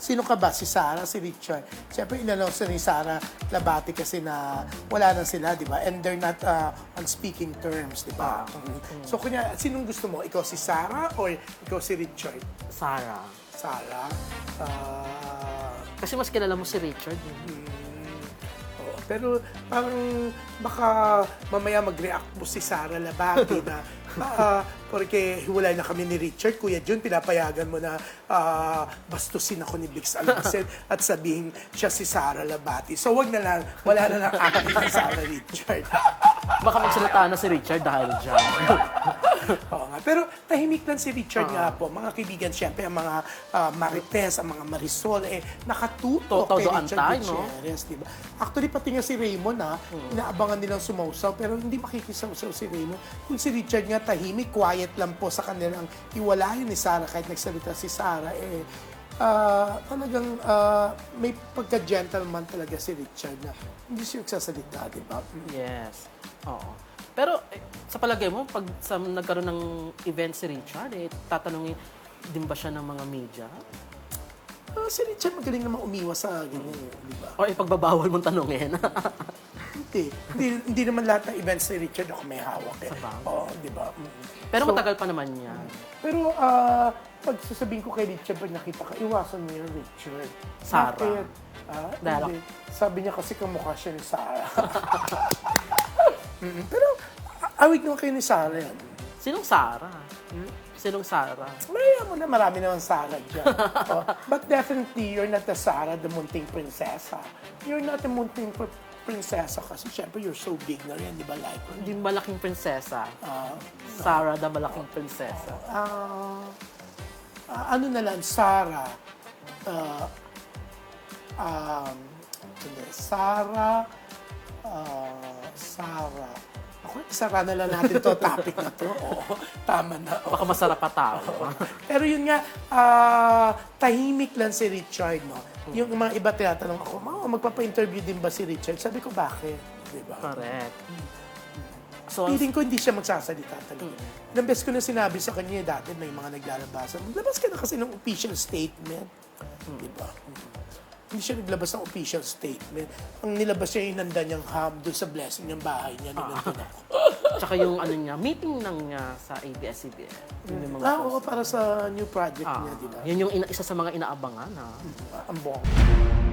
sino ka ba? Si Sarah, si Richard. Siyempre, inannounce na ni Sarah Labati kasi na wala na sila, di ba? And they're not uh, on speaking terms, di ba? Mhm. So, kunya, sinong gusto mo? Ikaw si Sarah or ikaw si Richard? Sarah. Sarah? Ah... Kasi mas kilala mo si Richard. eh. Pero parang baka mamaya mag-react mo si Sarah Labati na ah, porque hiwalay na kami ni Richard, Kuya Jun, pinapayagan mo na ah, bastusin ako ni Bix Almacen at sabihin siya si Sarah Labati. So wag na lang, wala na lang acting ni Sarah Richard. Baka magsalita na si Richard dahil dyan. Oo nga. Pero tahimik lang si Richard nga po. Mga kaibigan, syempre, ang mga ah, Marites, ang mga Marisol, eh, nakatuto kay Richard antay, no? Gutierrez, di ba? Actually, pati nga si Raymond, ha, inaabangan nilang sumausaw, pero hindi makikisawsaw si Raymond. Kung si Richard nga tahimik, quiet lang po sa kanilang iwalayan ni Sarah, kahit nagsalita si Sarah, eh, ah, talagang ah, may pagka-gentleman talaga si Richard na hindi siya nagsasalita, di ba? Yes. Oo. Pero eh, sa palagay mo, pag sa, nagkaroon ng event si Richard, eh, tatanungin din ba siya ng mga media? Ah, si Richard magaling naman umiwas sa ganyan, eh, di ba? O ipagbabawal mong tanungin? Hindi. hindi. Hindi naman lahat ng events ni Richard ako may hawak eh. Sa bagay. Oo, di ba? Mm. Pero So, matagal pa naman yan. Pero ah, pag sasabihin ko kay Richard, pag nakita ka, iwasan mo yung Richard. Sarah. Bakit? Ah, Dahil- hindi. Sabi niya kasi kamukha siya ni Sarah. Mm, Pero a- awig naman kayo ni Sarah yan. Sinong Sarah? Sinong Sarah? May mo na marami naman Sarah dyan. oh, but definitely, you're not the Sarah, the munting prinsesa. You're not the munting pr- prinsesa kasi syempre you're so big na rin, di ba? Like, Hindi malaking prinsesa. ah, Sarah, the malaking prinsesa. Ah, ah, ano na lang, Sarah. ah, um, Sarah. ah, Sarah. Ako, isara na lang natin to topic na to. Oo, tama na. oo. Baka masarap pa tao. Pero yun nga, ah, tahimik lang si Richard, no? Yung mga iba tinatanong ako, "Ma, magpapa-interview din ba si Richard? Sabi ko, bakit? Di ba? Correct. So, Feeling ko hindi siya magsasalita talaga. Ilang beses ko na sinabi sa kanya dati may mga naglalabasan. Maglabas ka na kasi ng official statement. Di ba? Hindi siya naglabas ng official statement. Ang nilabas niya yung nanda niyang ham doon sa blessing ng bahay niya. nung nandun ako. tsaka yung ano niya, meeting lang niya sa ABS-CBN. Yun yung mga Ah, oo, para sa new project Ah, niya, di ba? yun yung ina- isa sa mga inaabangan. Ha? Ang bongga.